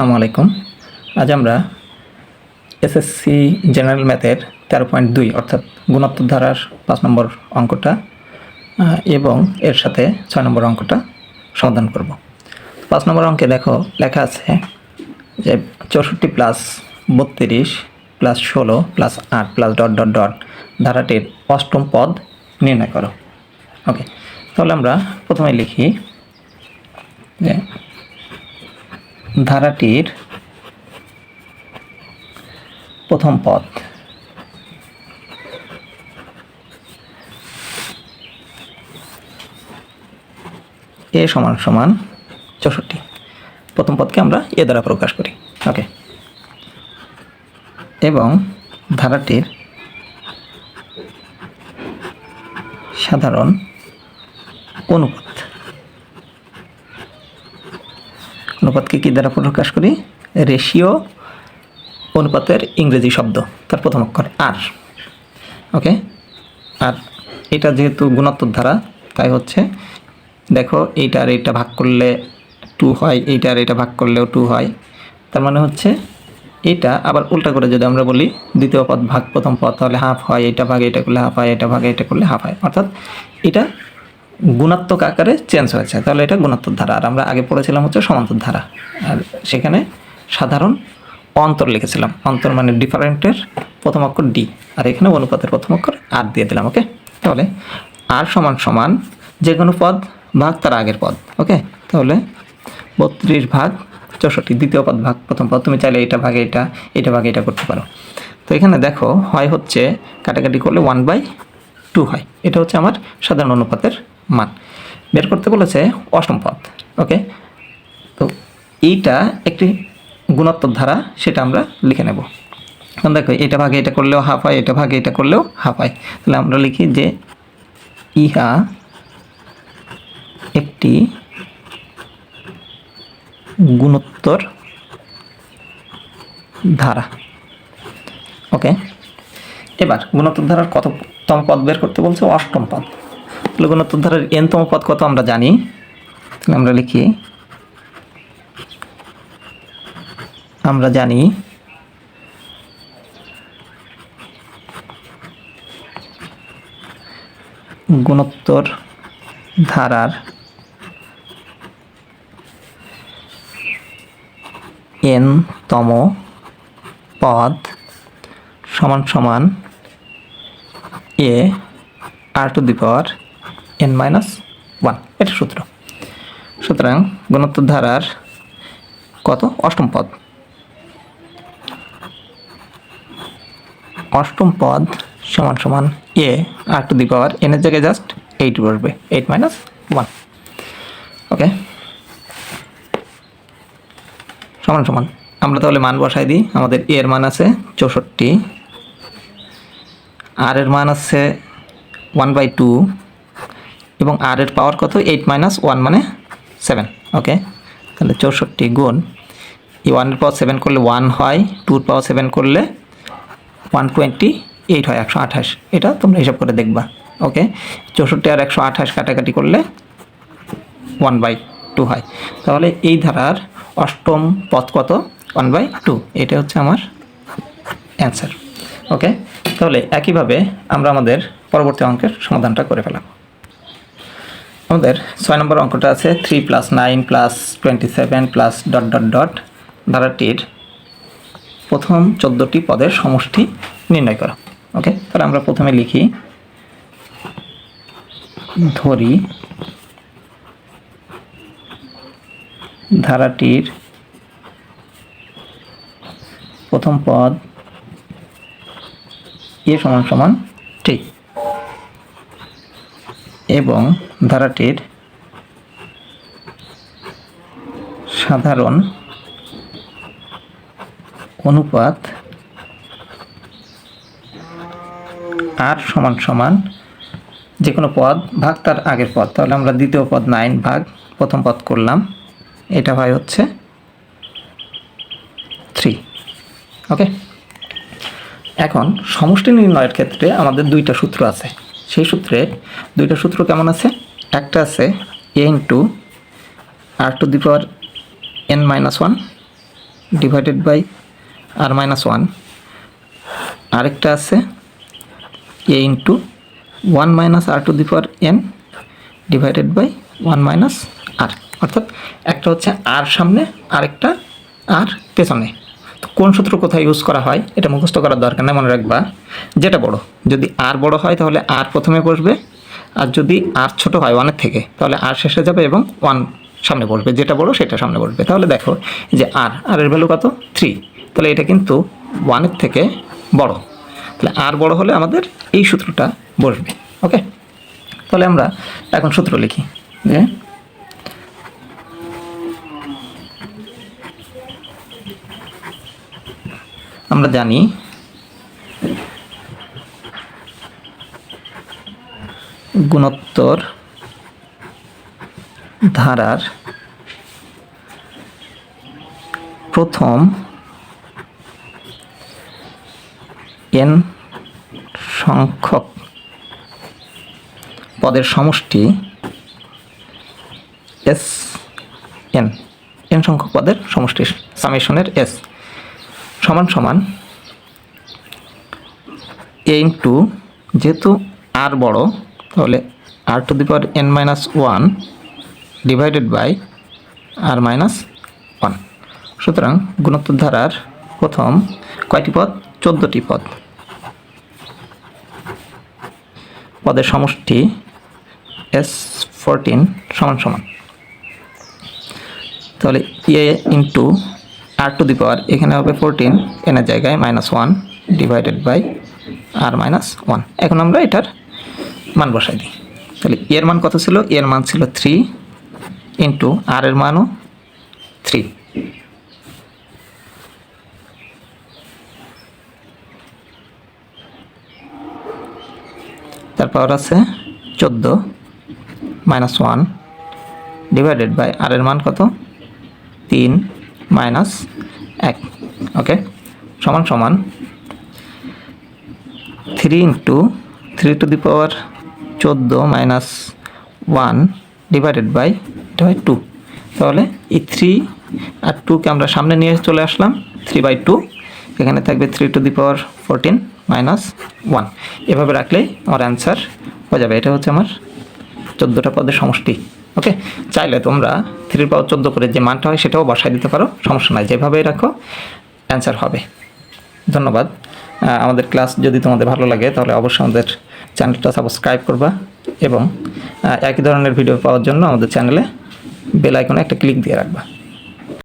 আসসালামু আলাইকুম। আজ আমরা এসএসসি জেনারেল ম্যাথের তেরো পয়েন্ট দুই, অর্থাৎ গুণোত্তর ধারার পাঁচ নম্বর অঙ্কটা এবং এর সাথে ছয় নম্বর অঙ্কটা সমাধান করব। পাঁচ নম্বর অঙ্কে দেখো, লেখা আছে যে চৌষট্টি প্লাস বত্রিশ প্লাস ষোলো প্লাস আট প্লাস ডট ডট ডট ধারাটির অষ্টম পদ নির্ণয় করো। ওকে তাহলে আমরা প্রথমে লিখি যে ধারাটির প্রথম পদ। এ সমান সমান চৌষট্টি। প্রথম পদকে আমরা এ দ্বারা প্রকাশ করি। ওকে। এবং ধারাটির সাধারণ অনুপাত অনুপাতকে কী দ্বারা প্রকাশ করি? রেশিও অনুপাতের ইংরেজি শব্দ, তার প্রথম অক্ষর আর ওকে আর এটা যেহেতু গুণোত্তর ধারা, তাই হচ্ছে দেখো এইটা আর এইটা ভাগ করলে টু হয়, এইটা আর এটা ভাগ করলেও টু হয়। তার মানে হচ্ছে এটা আবার উল্টা করে যদি আমরা বলি দ্বিতীয় পদ ভাগ প্রথম পদ, তাহলে হাফ হয় এটা ভাগে এটা করলে হাফ হয় এটা ভাগে এটা করলে হাফ হয়। অর্থাৎ এটা গুণাত্মক আকারে চেঞ্জ হয়েছে। তাহলে এটা গুণাত্মক ধারা। আর আমরা আগে পড়েছিলাম হচ্ছে সমান্তর ধারা। আর সেখানে সাধারণ অন্তর লিখেছিলাম। অন্তর মানে ডিফারেন্টের প্রথম অক্ষর ডি আর এখানে অনুপাতের প্রথম অক্ষর আর দিয়ে দিলাম ওকে তাহলে আর সমান সমান যে কোনো পদ ভাগ তার আগের পদ ওকে তাহলে বত্রিশ ভাগ চৌষট্টি, দ্বিতীয় পদ ভাগ, প্রথম পদ। তুমি চাইলে এটা ভাগে এটা এটা ভাগে এটা করতে পারো। তো এখানে দেখো, হয় হচ্ছে কাটাকাটি করলে ওয়ান বাই টু হয়। এটা হচ্ছে আমার সাধারণ অনুপাতের মান। বের করতে বলেছে অষ্টম পদ ওকে? তো এইটা একটি গুণোত্তর ধারা, সেটা আমরা লিখে নেব। এখন দেখো, এটা ভাগে এটা করলেও হাফ হয়, এটা ভাগে এটা করলেও হাফ হয়। তাহলে আমরা লিখি যে ইহা একটি গুণোত্তর ধারা, ওকে? এবার গুণোত্তর ধারার কততম পদ বের করতে বলছে? অষ্টম পদ। তাহলে ধারার এনতম পদ কত আমরা জানি? তাহলে আমরা লিখি। আমরা জানি গুণোত্তর ধারার এন তম পদ সমান সমান a, r to the power n minus one এটা সূত্র। সুতরাং গুণোত্তর ধারার কত? অষ্টম পদ। অষ্টম পদ সমান সমান a r to the power এনের জায়গায় জাস্ট এইট বসবে। এইট মাইনাস ওয়ান ওকে সমান সমান। আমরা তাহলে মান বসাই দিই। আমাদের এর মান আছে চৌষট্টি। আর এর মান আছে ওয়ান বাই টু এবং আর এর পাওয়ার কত? এইট মাইনাস ওয়ান মানে সেভেন ওকে তাহলে চৌষট্টি গুণ, এই ওয়ানের পাওয়ার সেভেন করলে ওয়ান হয় টুর পাওয়ার সেভেন করলে ওয়ান টোয়েন্টি এইট হয়, একশো আঠাশ। এটা তোমরা হিসাব করে দেখবা ওকে চৌষট্টি আর একশো আঠাশ কাটাকাটি করলে ওয়ান বাই টু হয়। তাহলে এই ধারার অষ্টম পথ কত? ওয়ান বাই টু এটা হচ্ছে আমার অ্যান্সার ওকে তাহলে একইভাবে আমরা আমাদের পরবর্তী অঙ্কের সমাধানটা করে ফেলাম। আমাদের ছয় নম্বর অঙ্কটা আছে three plus nine plus twenty seven plus dot dot dot ধারাটির প্রথম চোদ্দোটি পদের সমষ্টি নির্ণয় করা। ওকে তাহলে আমরা প্রথমে লিখি, ধরি ধারাটির প্রথম পদ এ সমান সমান ঠিক এবং ধারাটির সাধারণ অনুপাত আর সমান সমান যে কোনো পদ ভাগ তার আগের পদ। তাহলে আমরা দ্বিতীয় পদ নাইন ভাগ প্রথম পদ করলাম। এটা হয় হচ্ছে থ্রি ওকে এখন সমষ্টি নির্ণয়ের ক্ষেত্রে আমাদের দুইটা সূত্র আছে। সেই সূত্রে দুইটা সূত্র কেমন আছে? একটা আছে a into r to the power n minus one divided by r minus one আরেকটা আছে a into one minus r to the power n divided by one minus r অর্থাৎ একটা হচ্ছে আর সামনে, আরেকটা আর পেছনে। কোন সূত্র কোথায় ইউজ করা হয়, এটা মুখস্থ করার দরকার নেই, মনে রাখবা। যেটা বড়, যদি আর বড় হয়, তাহলে আর প্রথমে বসবে, আর যদি আর ছোট হয় ওয়ানের থেকে, তাহলে আর শেষে যাবে এবং ওয়ান সামনে বসবে। যেটা বড়, সেটা সামনে বসবে। তাহলে দেখো যে আর আর এর ভ্যালু কত? থ্রি তাহলে এটা কিন্তু ওয়ানের থেকে বড়। তাহলে আর বড় হলে আমাদের এই সূত্রটা বসবে ওকে তাহলে আমরা এখন সূত্র লিখি, যে আমরা জানি। গুণোত্তর ধারার প্রথম এন সংখ্যক পদের সমষ্টি এস এন। এন সংখ্যক পদের সমষ্টি সামেশনের এস। সমান সমান এ ইন্টু যেহেতু আর বড়, তাহলে r to the power n minus one divided by r minus one সুতরাং গুণোত্তর ধারার প্রথম কয়টি পদ? চোদ্দোটি পদ। পদের সমষ্টি এস ফোরটিন সমান সমান। তাহলে এ ইন্টু আর টু দি পাওয়ার এখানে হবে ফোরটিন এনের জায়গায় minus one divided by r minus one এখন আমরা এটার মান বসাই দিই। তাহলে এর মান কত ছিল? এর মান ছিল থ্রি ইন্টু আর এর মানও থ্রি তারপর আছে চোদ্দ minus one divided by r এর মান কত? তিন মাইনাস এক ওকে সমান সমান three into three to the power চোদ্দ মাইনাস ওয়ান ডিভাইডেড বাই এটা টু তাহলে এই থ্রি আর টুকে আমরা সামনে নিয়ে চলে আসলাম থ্রি বাই টু এখানে থাকবে three to the power fourteen minus one এভাবে রাখলেই আমার অ্যান্সার হয়ে যাবে। এটা হচ্ছে আমার চোদ্দোটা পদের সমষ্টি। ওকে চাইলে তোমরা থ্রির পাওয়ার চোদ্দ করে যে মানটা হয় সেটাও বসায় দিতে পারো, সমস্যা নয় যেভাবেই রাখো অ্যান্সার হবে। ধন্যবাদ। আমাদের ক্লাস যদি তোমাদের ভালো লাগে, তাহলে অবশ্যই আমাদের চ্যানেলটা সাবস্ক্রাইব করবা এবং একই ধরনের ভিডিও পাওয়ার জন্য আমাদের চ্যানেলে বেল আইকনে একটা ক্লিক দিয়ে রাখবা।